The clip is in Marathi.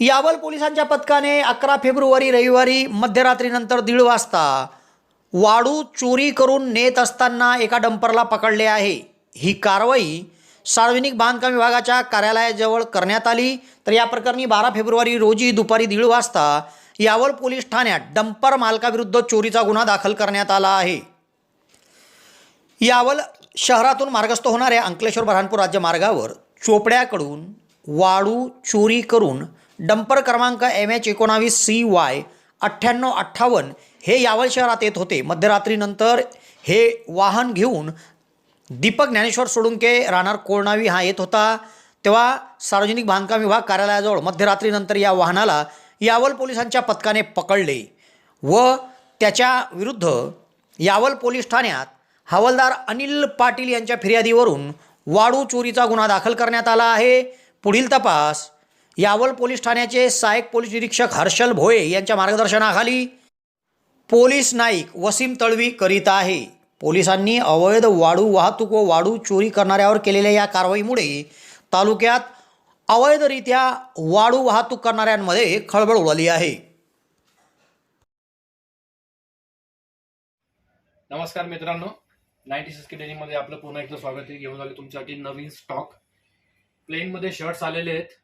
यावल पोलिसांच्या पथकाने अकरा फेब्रुवारी रविवारी मध्यरात्रीनंतर दीड वाजता वाळू चोरी करून नेत असताना एका डंपरला पकडले आहे. ही कारवाई सार्वजनिक बांधकाम विभागाच्या कार्यालयाजवळ करण्यात आली. तर या प्रकरणी बारा फेब्रुवारी रोजी दुपारी दीड वाजता यावल पोलीस ठाण्यात डंपर मालकाविरुद्ध चोरीचा गुन्हा दाखल करण्यात आला आहे. यावल शहरातून मार्गस्थ होणाऱ्या अंकलेश्वर बऱ्हाणपूर राज्य मार्गावर चोपड्याकडून वाळू चोरी करून डंपर क्रमांक एम एच एकोणावीस सी वाय अठ्ठ्याण्णव अठ्ठावन्न हे यावल शहरात येत होते. मध्यरात्रीनंतर हे वाहन घेऊन दीपक ज्ञानेश्वर सोडुंके राहणार कोळनावी हा येत होता. तेव्हा सार्वजनिक बांधकाम विभाग कार्यालयाजवळ मध्यरात्रीनंतर या वाहनाला यावल पोलिसांच्या पथकाने पकडले व त्याच्या विरुद्ध यावल पोलीस ठाण्यात हवालदार अनिल पाटील यांच्या फिर्यादीवरून वाळू चोरीचा गुन्हा दाखल करण्यात आला आहे. पुढील तपास यावल पोलीस ठाण्याचे सहाय्यक पोलीस निरीक्षक हर्षल भोये यांच्या मार्गदर्शनाखाली पोलीस नाईक वसीम तळवी करीत आहे. पोलिसांनी अवैध वाळू वाहतूक व वाळू चोरी करणाऱ्यावर केलेल्या या कारवाईमुळे तालुक्यात अवैधरित्या वाळू वाहतूक करणाऱ्यांमध्ये खळबळ उडाली आहे. नमस्कार मित्रांनो. नाईन्टी सिक्स्टी डेनीमध्ये आपलं पुन्हा एकदा स्वागत आहे. घेऊन आले तुमच्यासाठी नवीन स्टॉक. प्लेनमध्ये शर्ट्स आलेले आहेत.